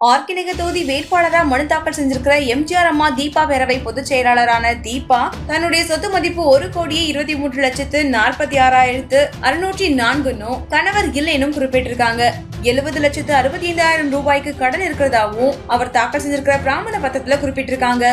ஆர்கினிக தொகுதி வேட்பாளராக மனு தாக்கல் செஞ்சிருக்கிற எம்ஜிஆர் அம்மா தீபா பேரவை பொதுச் செயலாளரான தீபா தன்னுடைய சொத்து மதிப்பு ஒரு கோடியே இருபத்தி மூன்று லட்சத்து நாற்பத்தி ஆறாயிரத்து அறுநூற்றி நான்குன்னும் கணவர் இல்லைனும் குறிப்பிட்டிருக்காங்க. எழுபது லட்சத்து அறுபத்தி ஐந்தாயிரம் ரூபாய்க்கு கடன் இருக்கிறதாவும் அவர் தாக்கல் செஞ்சிருக்கிற பிராமண பத்திரத்துல குறிப்பிட்டிருக்காங்க.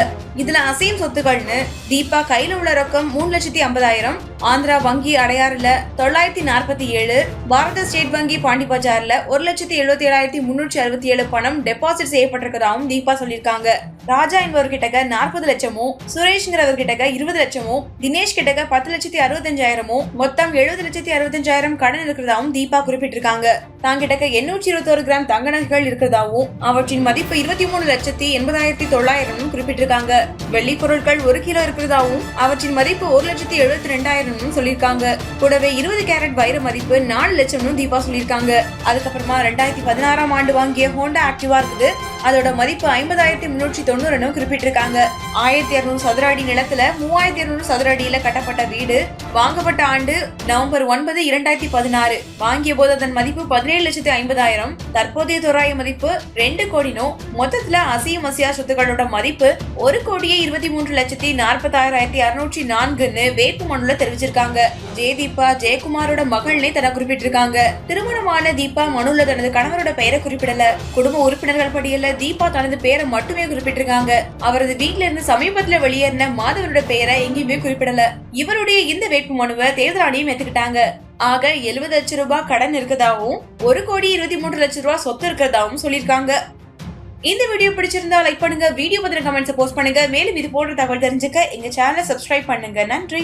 இதுல அசையும் சொத்துக்கள்னு தீபா கையில உள்ள ரொக்கம் மூணு லட்சத்தி ஐம்பதாயிரம் ஆந்திரா வங்கி அடையாறுல தொள்ளாயிரத்தி நாற்பத்தி ஏழு பாரத ஸ்டேட் வங்கி பாண்டி பஜார்ல ஒரு லட்சத்தி எழுபத்தி ஏழாயிரத்தி முன்னூற்றி அறுபத்தி ஏழு பணம் டெபாசிட் செய்யப்பட்டிருக்கதாகவும் தீபா சொல்லியிருக்காங்க. ராஜா என்பவர்கிட்ட நாற்பது லட்சமும் சுரேஷ்ங்கிறவர்கிட்டக்க இருபது லட்சமும் தினேஷ் கிட்டக்க பத்து லட்சத்தி அறுபத்தஞ்சாயிரமும் மொத்தம் எழுபது லட்சத்தி அறுபத்தஞ்சாயிரம் கடன் இருக்கிறதாவும் தீபா குறிப்பிட்டிருக்காங்க. தாங்கிட்டக்க எண்ணூற்றி இருபத்தோரு கிராம் தங்க நகைகள் இருக்கிறதாவும் அவற்றின் மதிப்பு இருபத்தி மூணு லட்சத்தி எண்பதாயிரத்தி தொள்ளாயிரம் குறிப்பிட்டிருக்காங்க. வெள்ளி பொருட்கள் ஒரு கிலோ இருக்கிறதாவும் அவற்றின் மதிப்பு ஒரு லட்சத்தி எழுபத்தி ரெண்டாயிரம்னு சொல்லியிருக்காங்க. கூடவே இருபது கேரட் வைர மதிப்பு நாலு லட்சம்னு தீபா சொல்லியிருக்காங்க. அதுக்கப்புறமா ரெண்டாயிரத்தி பதினாறாம் ஆண்டு வாங்கிய ஹோண்டா ஆக்டிவா இருக்குது. அதோட மதிப்பு ஐம்பதாயிரத்தி முன்னூற்றி தொண்ணூறுன்னு குறிப்பிட்டிருக்காங்க. ஆயிரத்தி இருநூறு சதுர அடி நிலத்துல மூவாயிரத்தி இருநூறு சதுர அடியில கட்டப்பட்ட வீடு வாங்கப்பட்ட ஆண்டு நவம்பர் ஒன்பது இரண்டாயிரத்தி பதினாறு. வாங்கிய போது அதன் மதிப்பு பதினேழு லட்சத்தி ஐம்பதாயிரம். தற்போதைய தோராய மதிப்பு ரெண்டு கோடினும் மொத்தத்துல அசையும் அசியா சொத்துக்களோட மதிப்பு ஒரு கோடியே இருபத்தி மூன்று லட்சத்தி நாற்பத்தாயிரத்தி அறுநூற்றி நான்குன்னு வேட்பு மனுல தெரிவிச்சிருக்காங்க. ஜெயதீபா ஜெயக்குமாரோட மகள்னே தன குறிப்பிட்டிருக்காங்க. திருமணமான தீபா மனுல தனது கணவரோட பெயரை குறிப்பிடல. குடும்ப உறுப்பினர்கள் பட்டியல்ல தீபா தனது பேரை மட்டுமே குறிப்பிட்டிருக்காங்க. அவரது வீட்ல இருந்து சமீபத்துல வெளியேறின மாதவனோட பெயரை எங்கேயுமே குறிப்பிடல. இவருடைய இந்த வேட்பு மனுவை தேர்தல் ஆணையம் ஏத்துக்கிட்டாங்க. ஆக எழுபது லட்சம் ரூபாய் கடன் இருக்கதாகவும் ஒரு கோடி இருபத்தி மூன்று லட்சம் ரூபாய் சொத்து இருக்கிறதாவும் சொல்லியிருக்காங்க. இந்த வீடியோ பிடிச்சிருந்தா லைக் பண்ணுங்க வீடியோ பத்திர கமெண்ட்ஸ் போஸ்ட் பண்ணுங்க. மேலும் இது போன்ற தகவல் தெரிஞ்சுக்க எங்க சேனலை சப்ஸ்கிரைப் பண்ணுங்க. நன்றி.